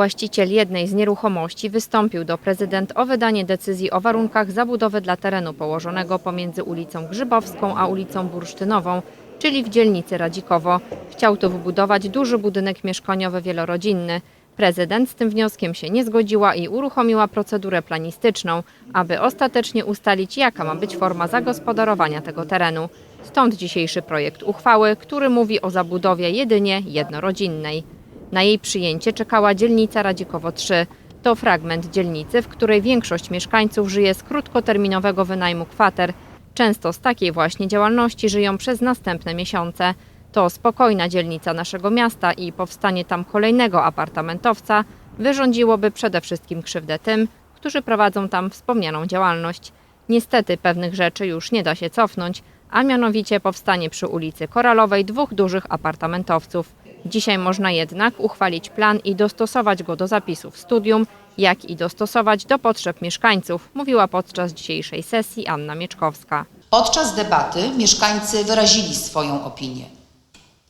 Właściciel jednej z nieruchomości wystąpił do prezydent o wydanie decyzji o warunkach zabudowy dla terenu położonego pomiędzy ulicą Grzybowską a ulicą Bursztynową, czyli w dzielnicy Radzikowo. Chciał tu wybudować duży budynek mieszkaniowy wielorodzinny. Prezydent z tym wnioskiem się nie zgodziła i uruchomiła procedurę planistyczną, aby ostatecznie ustalić, jaka ma być forma zagospodarowania tego terenu. Stąd dzisiejszy projekt uchwały, który mówi o zabudowie jedynie jednorodzinnej. Na jej przyjęcie czekała dzielnica Radzikowo 3. To fragment dzielnicy, w której większość mieszkańców żyje z krótkoterminowego wynajmu kwater. Często z takiej właśnie działalności żyją przez następne miesiące. To spokojna dzielnica naszego miasta i powstanie tam kolejnego apartamentowca wyrządziłoby przede wszystkim krzywdę tym, którzy prowadzą tam wspomnianą działalność. Niestety pewnych rzeczy już nie da się cofnąć, a mianowicie powstanie przy ulicy Koralowej dwóch dużych apartamentowców. Dzisiaj można jednak uchwalić plan i dostosować go do zapisów studium, jak i dostosować do potrzeb mieszkańców, mówiła podczas dzisiejszej sesji Anna Mieczkowska. Podczas debaty mieszkańcy wyrazili swoją opinię.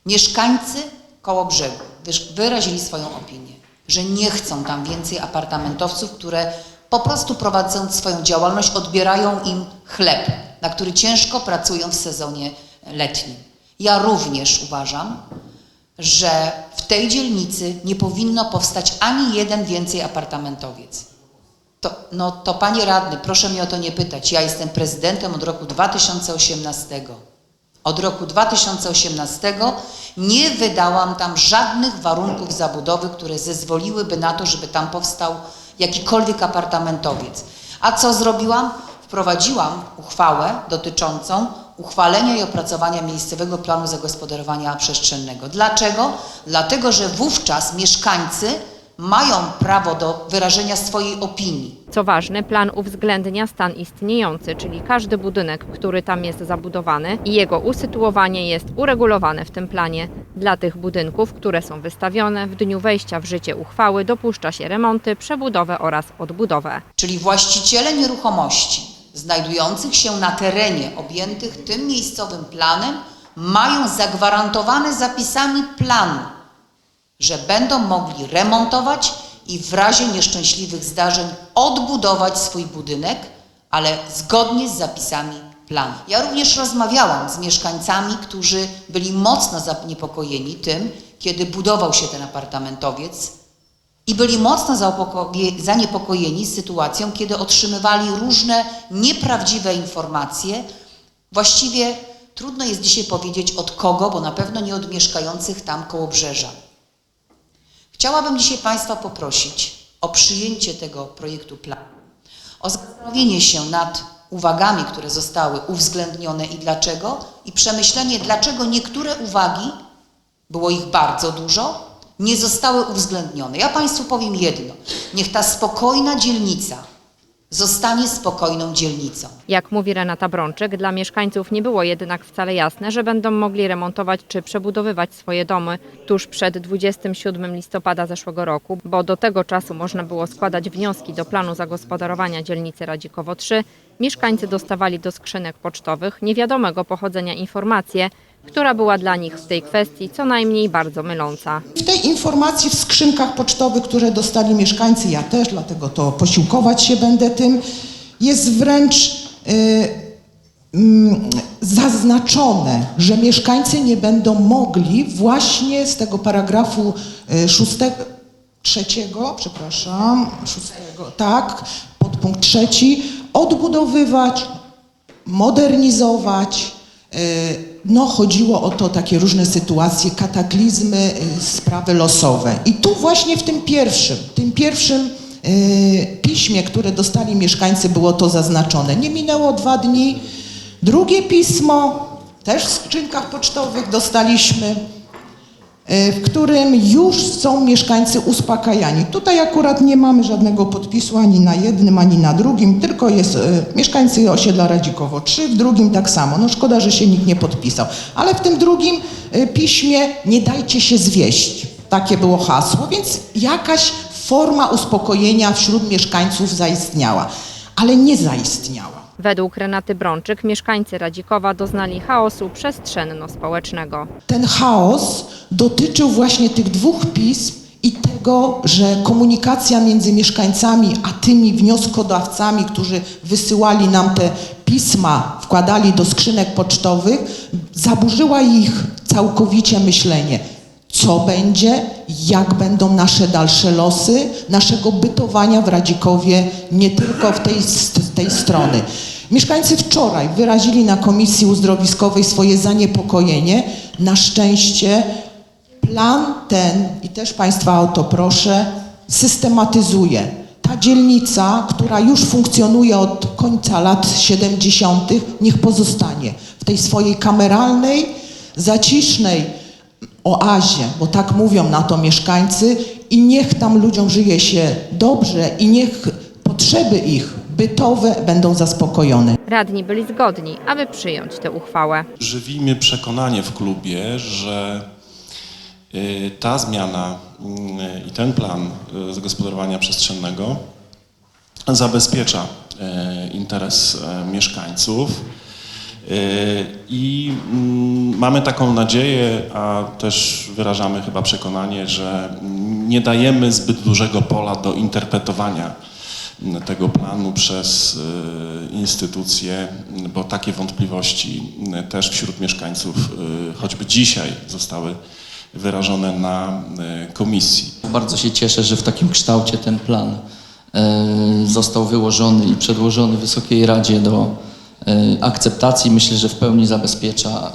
Mieszkańcy koło brzegu wyrazili swoją opinię, że nie chcą tam więcej apartamentowców, które po prostu prowadząc swoją działalność odbierają im chleb, na który ciężko pracują w sezonie letnim. Ja również uważam, że w tej dzielnicy nie powinno powstać ani jeden więcej apartamentowiec. To, no to panie radny, proszę mnie o to nie pytać. Ja jestem prezydentem od roku 2018. Od roku 2018 nie wydałam tam żadnych warunków zabudowy, które zezwoliłyby na to, żeby tam powstał jakikolwiek apartamentowiec. A co zrobiłam? Wprowadziłam uchwałę dotyczącą uchwalenia i opracowania miejscowego planu zagospodarowania przestrzennego. Dlaczego? Dlatego, że wówczas mieszkańcy mają prawo do wyrażenia swojej opinii. Co ważne, plan uwzględnia stan istniejący, czyli każdy budynek, który tam jest zabudowany i jego usytuowanie jest uregulowane w tym planie. Dla tych budynków, które są wystawione, w dniu wejścia w życie uchwały dopuszcza się remonty, przebudowę oraz odbudowę. czyli właściciele nieruchomości znajdujących się na terenie objętych tym miejscowym planem mają zagwarantowane zapisami planu, że będą mogli remontować i w razie nieszczęśliwych zdarzeń odbudować swój budynek, ale zgodnie z zapisami planu. Ja również rozmawiałam z mieszkańcami, którzy byli mocno zaniepokojeni tym, kiedy budował się ten apartamentowiec, i byli mocno zaniepokojeni sytuacją, kiedy otrzymywali różne nieprawdziwe informacje. Właściwie trudno jest dzisiaj powiedzieć od kogo, bo na pewno nie od mieszkających tam koło brzeża. Chciałabym dzisiaj Państwa poprosić o przyjęcie tego projektu planu, o zastanowienie się nad uwagami, które zostały uwzględnione i dlaczego, i przemyślenie, dlaczego niektóre uwagi było ich bardzo dużo, nie zostały uwzględnione. Ja Państwu powiem jedno. Niech ta spokojna dzielnica zostanie spokojną dzielnicą. Jak mówi Renata Brączyk, dla mieszkańców nie było jednak wcale jasne, że będą mogli remontować czy przebudowywać swoje domy tuż przed 27 listopada zeszłego roku, bo do tego czasu można było składać wnioski do planu zagospodarowania dzielnicy Radzikowo 3. Mieszkańcy dostawali do skrzynek pocztowych niewiadomego pochodzenia informację, która była dla nich w tej kwestii co najmniej bardzo myląca. W tej informacji w skrzynkach pocztowych, które dostali mieszkańcy, ja też, dlatego to posiłkować się będę tym, jest wręcz y, mm, zaznaczone, że mieszkańcy nie będą mogli właśnie z tego paragrafu y, szóstego, trzeciego, przepraszam, szóstego, tak, podpunkt trzeci, odbudowywać, modernizować. Y, No, chodziło o to takie różne sytuacje, kataklizmy, y, sprawy losowe. I tu właśnie w tym pierwszym, tym pierwszym y, piśmie, które dostali mieszkańcy, było to zaznaczone. Nie minęło dwa dni. Drugie pismo, też w skrzynkach pocztowych dostaliśmy, w którym już są mieszkańcy uspokajani. Tutaj akurat nie mamy żadnego podpisu ani na jednym, ani na drugim, tylko jest y, mieszkańcy osiedla Radzikowo 3, w drugim tak samo. No szkoda, że się nikt nie podpisał. Ale w tym drugim y, piśmie nie dajcie się zwieść. Takie było hasło, więc jakaś forma uspokojenia wśród mieszkańców zaistniała, ale nie zaistniała. Według Renaty Brączyk mieszkańcy Radzikowa doznali chaosu przestrzenno-społecznego. ten chaos dotyczył właśnie tych dwóch pism i tego, że komunikacja między mieszkańcami a tymi wnioskodawcami, którzy wysyłali nam te pisma, wkładali do skrzynek pocztowych, zaburzyła ich całkowicie myślenie. Co będzie, jak będą nasze dalsze losy naszego bytowania w Radzikowie, nie tylko w tej, z tej strony. Mieszkańcy wczoraj wyrazili na Komisji Uzdrowiskowej swoje zaniepokojenie. Na szczęście plan ten, i też Państwa o to proszę, systematyzuje. Ta dzielnica, która już funkcjonuje od końca lat 70., niech pozostanie w tej swojej kameralnej, zacisznej oazie, bo tak mówią na to mieszkańcy, i niech tam ludziom żyje się dobrze i niech potrzeby ich bytowe będą zaspokojone. Radni byli zgodni, aby przyjąć tę uchwałę. żywimy przekonanie w klubie, że y, ta zmiana y, i ten plan y, zagospodarowania przestrzennego zabezpiecza interes mieszkańców. Y, I mm, mamy taką nadzieję, a też wyrażamy chyba przekonanie, że nie dajemy zbyt dużego pola do interpretowania tego planu przez y, instytucje, bo takie wątpliwości też wśród mieszkańców y, choćby dzisiaj zostały wyrażone na komisji. Bardzo się cieszę, że w takim kształcie ten plan e, został wyłożony i przedłożony Wysokiej Radzie do e, akceptacji. Myślę, że w pełni zabezpiecza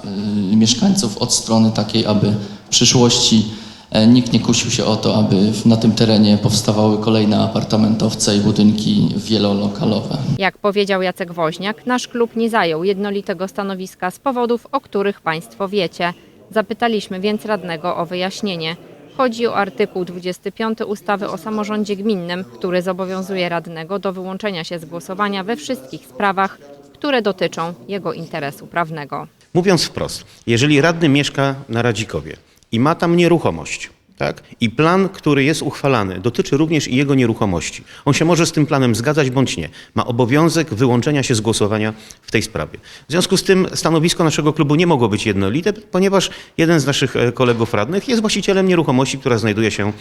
e, mieszkańców od strony takiej, aby w przyszłości e, nikt nie kusił się o to, aby na tym terenie powstawały kolejne apartamentowce i budynki wielolokalowe. Jak powiedział Jacek Woźniak, nasz klub nie zajął jednolitego stanowiska z powodów, o których Państwo wiecie. Zapytaliśmy więc radnego o wyjaśnienie. Chodzi o artykuł 25 ustawy o samorządzie gminnym, który zobowiązuje radnego do wyłączenia się z głosowania we wszystkich sprawach, które dotyczą jego interesu prawnego. Mówiąc wprost, jeżeli radny mieszka na Radzikowie i ma tam nieruchomość, tak? I plan, który jest uchwalany, dotyczy również i jego nieruchomości. On się może z tym planem zgadzać bądź nie. Ma obowiązek wyłączenia się z głosowania w tej sprawie. W związku z tym stanowisko naszego klubu nie mogło być jednolite, ponieważ jeden z naszych e, kolegów radnych jest właścicielem nieruchomości, która znajduje się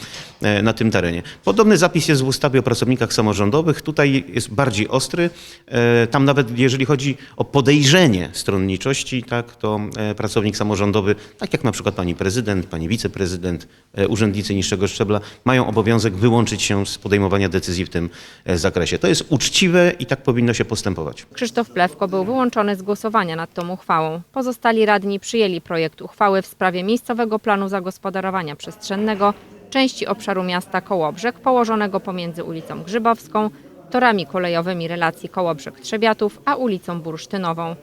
e, na tym terenie. Podobny zapis jest w ustawie o pracownikach samorządowych. Tutaj jest bardziej ostry. E, Tam nawet jeżeli chodzi o podejrzenie stronniczości, tak, to pracownik samorządowy, tak jak na przykład pani prezydent, pani wiceprezydent, urzędnicy niższego szczebla, mają obowiązek wyłączyć się z podejmowania decyzji w tym e, zakresie. To jest uczciwe i tak powinno się postępować. Krzysztof Plewko był wyłączony z głosowania nad tą uchwałą. Pozostali radni przyjęli projekt uchwały w sprawie miejscowego planu zagospodarowania przestrzennego części obszaru miasta Kołobrzeg położonego pomiędzy ulicą Grzybowską, torami kolejowymi relacji Kołobrzeg-Trzebiatów, a ulicą Bursztynową.